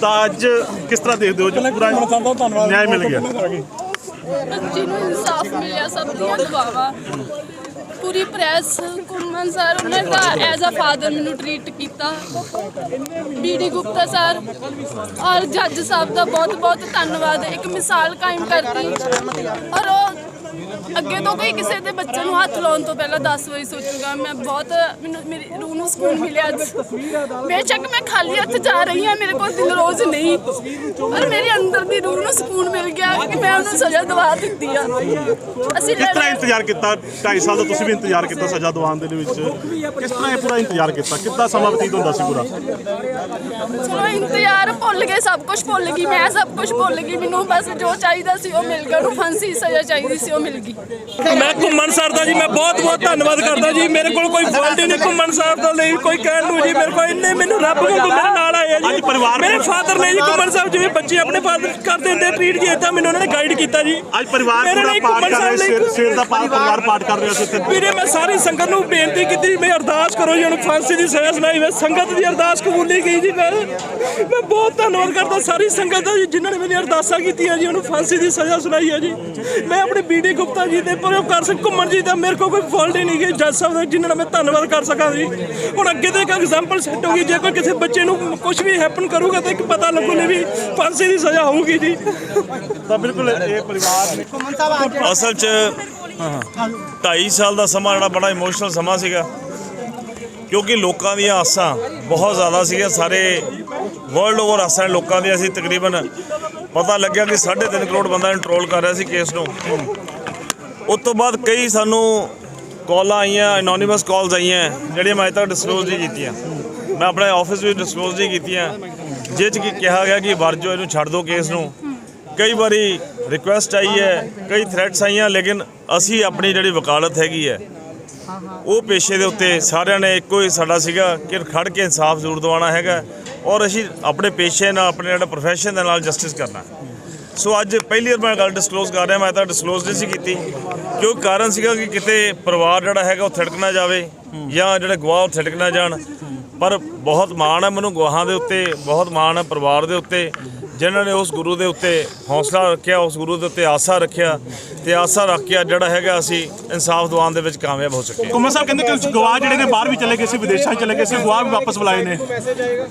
ਤਾਂ ਅੱਜ ਕਿਸ ਤਰ੍ਹਾਂ ਦੇਖਦੇ ਹੋ? ਜੋ ਪੂਰਾ ਨਿਆਂ ਮਿਲ ਗਿਆ। ਬੱਚੀ ਨੂੰ ਇਨਸਾਫ ਮਿਲਿਆ ਸਭ ਦੀਆਂ ਦੁਆਵਾਂ। ਪੂਰੀ ਪ੍ਰੈਸ ਕੁਮਨ ਸਰ ਉਹਨਾਂ ਦਾ ਐਜ਼ ਅ ਫਾਦਰ ਮੈਨੂੰ ਟ੍ਰੀਟ ਕੀਤਾ। ਬੀਡੀ ਗੁਪਤਾ ਸਰ ਔਰ ਜੱਜ ਸਾਹਿਬ ਦਾ ਬਹੁਤ ਬਹੁਤ ਧੰਨਵਾਦ। ਇੱਕ ਮਿਸਾਲ ਕਾਇਮ ਕਰਤੀ ਔਰ ਉਹ ਅੱਗੇ ਤੋਂ ਕੋਈ ਕਿਸੇ ਦੇ ਬੱਚੇ ਨੂੰ ਹੱਥ ਲਾਉਣ ਤੋਂ ਪਹਿਲਾਂ 10 ਵਾਰੀ ਸੋਚੂਗਾ। ਮੈਂ ਬਹੁਤ ਮੈਨੂੰ ਮੇਰੀ ਰੂਹ ਨੂੰ ਸਕੂਨ ਮਿਲਿਆ ਅੱਜ। ਬੇਸ਼ੱਕ ਮੈਂ ਖਾਲੀ ਹੱਥ ਜਾ ਰਹੀ ਹਾਂ ਮੇਰੇ ਕੋਲ ਦਿਲ ਰੋਜ਼ ਨਹੀਂ। ਪਰ ਮੇਰੇ ਅੰਦਰ ਦੀ ਰੂਹ ਨੂੰ ਸਕੂਨ ਮਿਲ ਗਿਆ ਕਿ ਮੈਂ ਉਹਨੂੰ ਸਜ਼ਾ ਦਵਾ ਦਿੱਤੀ ਆ। ਅਸੀਂ ਕਿਸ ਤਰ੍ਹਾਂ ਇੰਤਜ਼ਾਰ ਕੀਤਾ? 2.5 ਸਾਲ ਦਾ ਤੁਸੀਂ ਵੀ ਇੰਤਜ਼ਾਰ ਕੀਤਾ ਸਜ਼ਾ ਦਿਵਾਉਣ ਦੇ ਵਿੱਚ? ਕਿਸ ਤਰ੍ਹਾਂ ਇਹ ਪੂਰਾ ਇੰਤਜ਼ਾਰ ਕੀਤਾ? ਕਿੱਦਾਂ ਸਮਾਂ ਬਤੀਤ ਹੁੰਦਾ ਸੀ ਪੂਰਾ? ਚਲੋ ਇੰਤਜ਼ਾਰ ਭੁੱਲ ਗਏ ਸਭ ਕੁਝ ਭੁੱਲ ਗਈ ਮੈਂ ਸਭ ਕੁਝ ਭੁੱਲ ਗਈ। ਮੈਨੂੰ ਬਸ ਜੋ ਚਾਹੀਦਾ ਸੀ ਉਹ ਮਿਲ ਗਿਆ ਉਹਨੂੰ ਫਾਂਸੀ ਸਜ਼ਾ ਚਾਹੀਦੀ ਸੀ ਉਹ ਮਿਲ ਗਈ। ਮੈਂ ਘੁੰਮਣ ਸਰ ਦਾ ਜੀ ਮੈਂ ਬਹੁਤ ਬਹੁਤ ਧੰਨਵਾਦ ਕਰਦਾ ਜੀ। ਮੇਰੇ ਕੋਲ ਕੋਈ ਫਾਲਟ ਨਹੀਂ ਘੁੰਮਣ ਸਾਹਿਬ ਦਾ ਲਈ। ਕੋਈ ਕਹਿਣ ਨੂੰ ਜੀ ਮੇਰੇ ਕੋਲ ਇੰਨੇ ਮੈਨੂੰ ਰੱਬ ਵਾਂਗੂ ਮੇਰੇ ਨਾਲ ਆਏ ਆ ਅੱਜ ਜੀ ਪਰਿਵਾਰ ਮੇਰੇ ਨੂੰ- ਫਾਦਰ ਨੇ ਜੀ ਘੁੰਮਣ ਸਾਹਿਬ ਜਿਵੇਂ ਬੱਚੇ ਆਪਣੇ ਫਾਦਰ ਕਰਦੇ ਹੁੰਦੇ ਟ੍ਰੀਟ ਜੀ ਇਦਾਂ ਮੈਨੂੰ ਉਹਨਾਂ ਨੇ ਗਾਈਡ ਕੀਤਾ ਜੀ। ਅੱਜ ਪਰਿਵਾਰ ਪੂਰਾ ਪਾਠ ਕਰ ਰਿਹਾ ਸਵੇਰ ਸਵੇਰ ਦਾ ਪਾਠ ਪਰਿਵਾਰ ਪਾਠ ਕਰ ਰਿਹਾ ਸੀ ਇੱਥੇ। ਵੀਰੇ ਮੈਂ ਸਾਰੀ ਸੰਗਤ ਨੂੰ ਬੇਨਤੀ ਕੀਤੀ ਮੈਂ ਅਰਦਾਸ ਕਰੋ ਜੀ ਉਹਨੂੰ ਫਾਂਸੀ ਦੀ ਸਜ਼ਾ ਸੁਣਾਈ ਮੈਂ ਸੰਗਤ ਦੀ ਅਰਦਾਸ ਕਬੂਲੀ ਗਈ ਜੀ ਮੈਂ ਮੈਂ ਬਹੁਤ ਧੰਨਵਾਦ ਕਰਦਾ ਸਾਰੀ ਸੰਗਤ ਦਾ ਜੀ ਜਿਨ੍ਹਾਂ ਨੇ ਮੇਰੀ ਅਰਦਾਸਾਂ ਕੀਤੀਆਂ ਜੀ ਉਹਨੂੰ ਫਾਂਸੀ ਦੀ ਸਜ਼ਾ ਸੁਣਾਈ ਹੈ ਜੀ। ਮੈਂ ਆਪਣੇ ਬੀਡੀ ਗੁਪਤਾ ਜੀ ਦੇ ਪਰ ਕਰ ਸਕ ਘੁੰਮਣ ਜੀ ਦਾ ਮੇਰੇ ਕੋਲ ਕੋਈ ਫਾਲਟ ਹੀ ਨਹੀਂ ਗਈ ਜੱਜ ਸਾਹਿਬ ਦਾ ਜਿਨ੍ਹਾਂ ਨਾਲ ਮੈਂ ਧੰਨਵਾਦ ਕਰ ਸਕਾਂ ਜੀ। ਹੁਣ ਅੱਗੇ ਤੋਂ ਇੱਕ ਐਗਜ਼ਾਮਪਲ ਸੈੱਟ ਹੋਗੀ ਜੇ ਕੋਈ ਕਿਸੇ ਬੱਚੇ ਨੂੰ ਕੁਝ ਵੀ ਹੈਪਨ ਕਰੂਗਾ ਤਾਂ ਇੱਕ ਪਤਾ ਲੱਗੂਗਾ ਵੀ ਫਾਂਸੀ ਦੀ ਸਜ਼ਾ ਹੋਊਗੀ ਜੀ। ਤਾਂ ਬਿਲਕੁਲ ਇਹ ਪਰਿਵਾਰ ਨੇ। ਅਸਲ 'ਚ 2.5 ਸਾਲ ਦਾ ਸਮਾਂ ਜਿਹੜਾ ਬੜਾ ਇਮੋਸ਼ਨਲ ਸਮਾਂ ਸੀਗਾ। ਕਿਉਂਕਿ ਲੋਕਾਂ ਦੀਆਂ ਆਸਾਂ ਬਹੁਤ ਜ਼ਿਆਦਾ ਸੀਗੀਆਂ। ਸਾਰੇ ਵਰਲਡ ਓਵਰ ਆਸਾਂ ਲੋਕਾਂ ਦੀਆਂ। ਸੀ ਤਕਰੀਬਨ ਪਤਾ ਲੱਗਿਆ ਕਿ 3.5 ਕਰੋੜ ਬੰਦਾ ਕੰਟਰੋਲ ਕਰ ਰਿਹਾ ਸੀ ਕੇਸ ਨੂੰ। ਉਸ ਤੋਂ ਬਾਅਦ ਕਈ ਸਾਨੂੰ ਕਾਲਾਂ ਆਈਆਂ ਐਨੋਨਿਮਸ ਕਾਲਸ ਆਈਆਂ ਜਿਹੜੀਆਂ ਮੈਂ ਅਜੇ ਤੱਕ ਡਿਸਕਲੋਜ਼ ਨਹੀਂ ਕੀਤੀਆਂ। ਮੈਂ ਆਪਣੇ ਆਫਿਸ ਵਿੱਚ ਡਿਸਕਲੋਜ਼ ਨਹੀਂ ਕੀਤੀਆਂ। ਜਿਹ 'ਚ ਕਿ ਕਿਹਾ ਗਿਆ ਕਿ ਵਰਜੋ ਇਹਨੂੰ ਛੱਡ ਦਿਓ ਕੇਸ ਨੂੰ। ਕਈ ਵਾਰੀ ਰਿਕੁਐਸਟ ਆਈ ਹੈ, ਕਈ ਥ੍ਰੈਟਸ ਆਈਆਂ, ਲੇਕਿਨ ਅਸੀਂ ਆਪਣੀ ਜਿਹੜੀ ਵਕਾਲਤ ਹੈਗੀ ਹੈ, ਉਹ ਪੇਸ਼ੇ ਦੇ ਉੱਤੇ ਸਾਰਿਆਂ ਨੇ ਇੱਕੋ ਹੀ ਸਾਡਾ ਸੀਗਾ ਕਿ ਖੜ ਕੇ ਇਨਸਾਫ ਜ਼ਰੂਰ ਦਿਵਾਉਣਾ ਹੈਗਾ ਔਰ ਅਸੀਂ ਆਪਣੇ ਪੇਸ਼ੇ ਨਾਲ, ਆਪਣੇ ਜਿਹੜਾ ਪ੍ਰੋਫੈਸ਼ਨ ਦੇ ਨਾਲ ਜਸਟਿਸ ਕਰਨਾ ਸੋ ਅੱਜ ਪਹਿਲੀ ਵਾਰ ਮੈਂ ਗੱਲ ਡਿਸਕਲੋਜ਼ ਕਰ ਰਿਹਾ, ਮੈਂ ਤਾਂ ਡਿਸਕਲੋਜ਼ ਨਹੀਂ ਸੀ ਕੀਤੀ। ਕਿਉਂਕਿ ਕਾਰਨ ਸੀਗਾ ਕਿ ਕਿਤੇ ਪਰਿਵਾਰ ਜਿਹੜਾ ਹੈਗਾ ਉਹ ਥਿੜਕ ਨਾ ਜਾਵੇ ਜਾਂ ਜਿਹੜੇ ਗਵਾਹ ਉਹ ਥਿੜਕ ਨਾ ਜਾਣ। ਪਰ ਬਹੁਤ ਮਾਣ ਹੈ ਮੈਨੂੰ ਗਵਾਹਾਂ ਦੇ ਉੱਤੇ ਬਹੁਤ ਮਾਣ ਹੈ ਪਰਿਵਾਰ ਦੇ ਉੱਤੇ ਜਿਨ੍ਹਾਂ ਨੇ ਉਸ ਗੁਰੂ ਦੇ ਉੱਤੇ ਹੌਸਲਾ ਰੱਖਿਆ ਉਸ ਗੁਰੂ ਦੇ ਉੱਤੇ ਆਸਾ ਰੱਖਿਆ ਤੇ ਆਸਾ ਰੱਖ ਕੇ ਜਿਹੜਾ ਹੈਗਾ ਅਸੀਂ ਇਨਸਾਫ ਦਿਵਾਉਣ ਦੇ ਵਿੱਚ ਕਾਮਯਾਬ ਹੋ ਸਕੇ ਕੁਮਰ ਸਾਹਿਬ ਕਹਿੰਦੇ ਕਿ ਗਵਾਹ ਜਿਹੜੇ ਨੇ ਬਾਹਰ ਵੀ ਚਲੇ ਗਏ ਸੀ ਵਿਦੇਸ਼ਾਂ 'ਚ ਚਲੇ ਗਏ ਸੀ ਗਵਾਹ ਵੀ ਵਾਪਸ ਬੁਲਾਏ ਨੇ।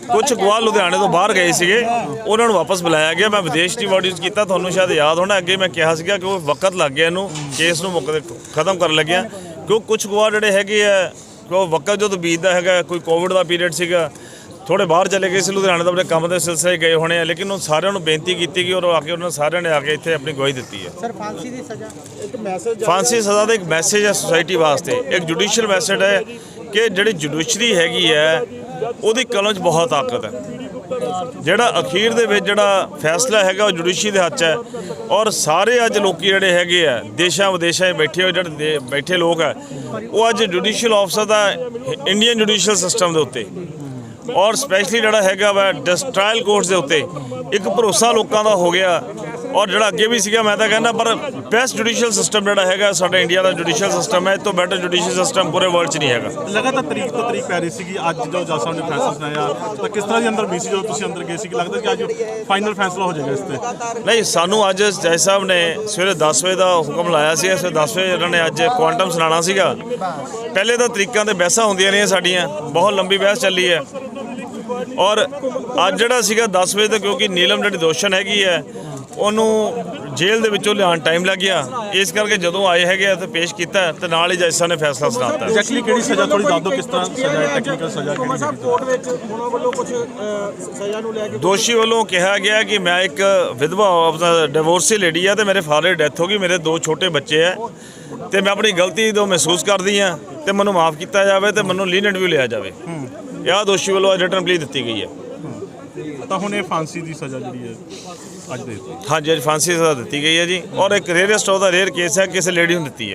ਕੁਝ ਗਵਾਹ ਲੁਧਿਆਣੇ ਤੋਂ ਬਾਹਰ ਗਏ ਸੀਗੇ ਉਹਨਾਂ ਨੂੰ ਵਾਪਸ ਬੁਲਾਇਆ ਗਿਆ ਮੈਂ ਵਿਦੇਸ਼ ਦੀ ਵਰਡ ਯੂਜ਼ ਕੀਤਾ ਤੁਹਾਨੂੰ ਸ਼ਾਇਦ ਯਾਦ ਹੋਣਾ ਅੱਗੇ ਮੈਂ ਕਿਹਾ ਸੀਗਾ ਕਿ ਉਹ ਵਕਤ ਲੱਗ ਗਿਆ ਇਹਨੂੰ ਕੇਸ ਨੂੰ ਮੁੱਕ ਖਤਮ ਕਰਨ ਲੱਗਿਆ ਕਿਉਂ ਕੁਝ ਗਵਾਹ ਜਿਹੜੇ ਹੈਗੇ ਆ ਕਿ ਉਹ ਵਕਤ ਜਦੋਂ ਬੀਤਦਾ ਹੈਗਾ ਕੋਈ ਕੋਵਿਡ ਦਾ ਪੀਰੀਅਡ ਸੀਗਾ। ਥੋੜੇ ਬਾਹਰ ਚਲੇ ਗਏ ਸੀ ਲੁਧਿਆਣੇ ਤੋਂ ਆਪਣੇ ਕੰਮ ਦੇ ਸਿਲਸਿਲੇ ਗਏ ਹੋਣੇ ਆ ਲੇਕਿਨ ਉਹ ਸਾਰਿਆਂ ਨੂੰ ਬੇਨਤੀ ਕੀਤੀ ਕਿ ਉਹ ਆ ਕੇ ਉਹਨਾਂ ਸਾਰਿਆਂ ਨੇ ਆ ਕੇ ਇੱਥੇ ਆਪਣੀ ਗਵਾਹੀ ਦਿੱਤੀ ਹੈ। ਸਰ ਫਾਂਸੀ ਦੀ ਸਜ਼ਾ? ਇੱਕ ਮੈਸੇਜ ਫਾਂਸੀ ਸਜ਼ਾ ਦਾ ਇੱਕ ਮੈਸੇਜ ਹੈ ਸੋਸਾਇਟੀ ਵਾਸਤੇ। ਇੱਕ ਜੁਡੀਸ਼ੀਅਲ ਮੈਸੇਜ ਹੈ ਕਿ ਜਿਹੜੀ ਜੁਡੀਸ਼ਰੀ ਹੈਗੀ ਹੈ ਉਹਦੀ ਕਲਮ 'ਚ ਬਹੁਤ ਤਾਕਤ ਹੈ। ਜਿਹੜਾ ਅਖੀਰ ਦੇ ਵਿੱਚ ਜਿਹੜਾ ਫੈਸਲਾ ਹੈਗਾ ਉਹ ਜੁਡੀਸ਼ਰੀ ਦੇ ਹੱਥ 'ਚ ਹੈ। ਔਰ ਸਾਰੇ ਅੱਜ ਲੋਕੀ ਜਿਹੜੇ ਹੈਗੇ ਆ, ਦੇਸ਼ਾਂ ਵਿਦੇਸ਼ਾਂ 'ਚ ਬੈਠੇ ਹੋਏ ਜਿਹੜੇ ਦੇ- ਬੈਠੇ ਲੋਕ ਆ, ਉਹ ਅੱਜ ਜੁਡੀਸ਼ੀਅਲ ਆਫਸਰ ਦਾ ਇੰਡੀਅਨ ਜੁਡੀਸ਼ੀਅਲ ਸਿਸਟਮ ਦੇ ਉੱਤੇ ਔਰ ਸਪੈਸ਼ਲੀ ਜਿਹੜਾ ਹੈਗਾ ਵਾ ਟ੍ਰਾਇਲ ਕੋਰਟਸ ਦੇ ਉੱਤੇ ਇੱਕ ਭਰੋਸਾ ਲੋਕਾਂ ਦਾ ਹੋ ਗਿਆ ਔਰ ਜਿਹੜਾ ਅੱਗੇ ਵੀ ਸੀਗਾ ਮੈਂ ਤਾਂ ਕਹਿੰਦਾ ਪਰ ਬੈਸਟ ਜੁਡੀਸ਼ੀਅਲ ਸਿਸਟਮ ਜਿਹੜਾ ਹੈਗਾ ਸਾਡਾ ਇੰਡੀਆ ਦਾ ਜੁਡੀਸ਼ੀਅਲ ਸਿਸਟਮ ਹੈ ਇਹ ਤੋਂ ਬੈਟਰ ਜੁਡੀਸ਼ੀਅਲ ਸਿਸਟਮ ਪੂਰੇ ਵਰਲਡ 'ਚ ਨਹੀਂ ਹੈਗਾ। ਲਗਾਤਾਰ ਤਰੀਕ ਤੋਂ ਤਰੀਕ ਪੈ ਰਹੀ ਸੀਗੀ ਅੱਜ ਜੋ ਜੱਜ ਸਾਹਿਬ ਨੇ ਫੈਸਲਾ ਸੁਣਾਇਆ ਤਾਂ ਕਿਸ ਤਰ੍ਹਾਂ ਦੀ ਅੰਦਰ ਬੀਸੀ ਜਦੋਂ ਤੁਸੀਂ ਅੰਦਰ ਗਏ ਸੀ ਕਿ ਲੱਗਦਾ ਕਿ ਅੱਜ ਫਾਈਨਲ ਫੈਸਲਾ ਹੋ ਜਾਏਗਾ ਇਸ ਤੇ? ਨਹੀਂ ਸਾਨੂੰ ਅੱਜ ਜੈ ਸਾਹਿਬ ਨੇ ਸਵੇਰੇ 10 ਵਜੇ ਦਾ ਹੁਕਮ ਲਾਇਆ ਸੀ ਸਵੇਰੇ 10 ਵਜੇ ਇਹਨਾਂ ਨੇ ਅੱਜ ਕੁਆਂਟਮ ਸੁਣਾਉਣਾ ਸੀਗਾ। ਪਹਿਲੇ ਤਾਂ ਤਰੀਕਾਂ ਤੇ ਬਹਿਸਾਂ ਹੁੰਦੀਆਂ ਰਹੀਆਂ ਸਾਡੀਆਂ ਬਹੁਤ ਲੰਬੀ ਬਹਿਸ ਚੱਲੀ ਹੈ। ਔਰ ਅੱਜ ਜਿਹੜਾ ਸੀਗਾ 10 ਵਜੇ ਤੱਕ ਕਿਉਂਕਿ ਨੀਲਮ ਜਿਹੜੀ ਦੋਸ਼ਣ ਹੈਗੀ ਹੈ ਉਹਨੂੰ ਜੇਲ੍ਹ ਦੇ ਵਿੱਚੋਂ ਲਿਆਉਣ ਟਾਈਮ ਲੱਗ ਗਿਆ। ਇਸ ਕਰਕੇ ਜਦੋਂ ਆਏ ਹੈਗੇ ਆ ਤੇ ਪੇਸ਼ ਕੀਤਾ ਤੇ ਨਾਲ ਹੀ ਜੱਜ ਸਾਹਿਬ ਨੇ ਫੈਸਲਾ ਸੁਣਾਤਾ। ਐਗਜ਼ੈਕਟਲੀ ਕਿਹੜੀ ਸਜ਼ਾ? ਥੋੜੀ ਦੱਸ ਦਿਓ ਕਿਸ ਤਰ੍ਹਾਂ ਸਜ਼ਾ ਹੈ ਟੈਕਨੀਕਲ ਸਜ਼ਾ ਕਿਹੜੀ ਹੈ ਕੋਰਟ ਵਿੱਚ ਉਹਨਾਂ ਵੱਲੋਂ ਕੁਝ ਸਜ਼ਾ ਨੂੰ ਲੈ ਕੇ ਦੋਸ਼ੀ ਵੱਲੋਂ ਕਿਹਾ ਗਿਆ ਕਿ ਮੈਂ ਇੱਕ ਵਿਧਵਾ ਆਪਣਾ ਡਿਵੋਰਸੀ ਲੇਡੀ ਆ ਤੇ ਮੇਰੇ ਫਾਦਰ ਦੀ ਡੈਥ ਹੋ ਗਈ ਮੇਰੇ ਦੋ ਛੋਟੇ ਬੱਚੇ ਆ ਤੇ ਮੈਂ ਆਪਣੀ ਗਲਤੀ ਤੋਂ ਮਹਿਸੂਸ ਕਰਦੀ ਆ ਤੇ ਮੈਨੂੰ ਮਾਫ ਕੀਤਾ ਜਾਵੇ ਤੇ ਮੈਨੂੰ ਲੀਨੈਂਟ ਵੀ ਲਿਆ ਜਾਵੇ। ਇਹ ਆਹ ਦੋਸ਼ੀ ਵੱਲੋਂ ਰਿਟਰਨ ਪਲੀ ਦਿੱਤੀ ਗਈ ਹੈ। ਤਾਂ ਹੁਣ ਇਹ ਫਾਂਸੀ ਦੀ ਸਜ਼ਾ ਜਿਹੜੀ ਹੈ ਅੱਜ ਦੇ ਦਿੱਤੀ। ਹਾਂਜੀ ਅੱਜ ਫਾਂਸੀ ਦੀ ਸਜ਼ਾ ਦਿੱਤੀ ਗਈ ਹੈ ਜੀ। ਔਰ ਇੱਕ ਰੇਅਰੈਸਟ ਉਹਦਾ ਰੇਅਰ ਕੇਸ ਹੈ, ਕਿਸੇ ਲੇਡੀ ਨੂੰ ਦਿੱਤੀ ਹੈ।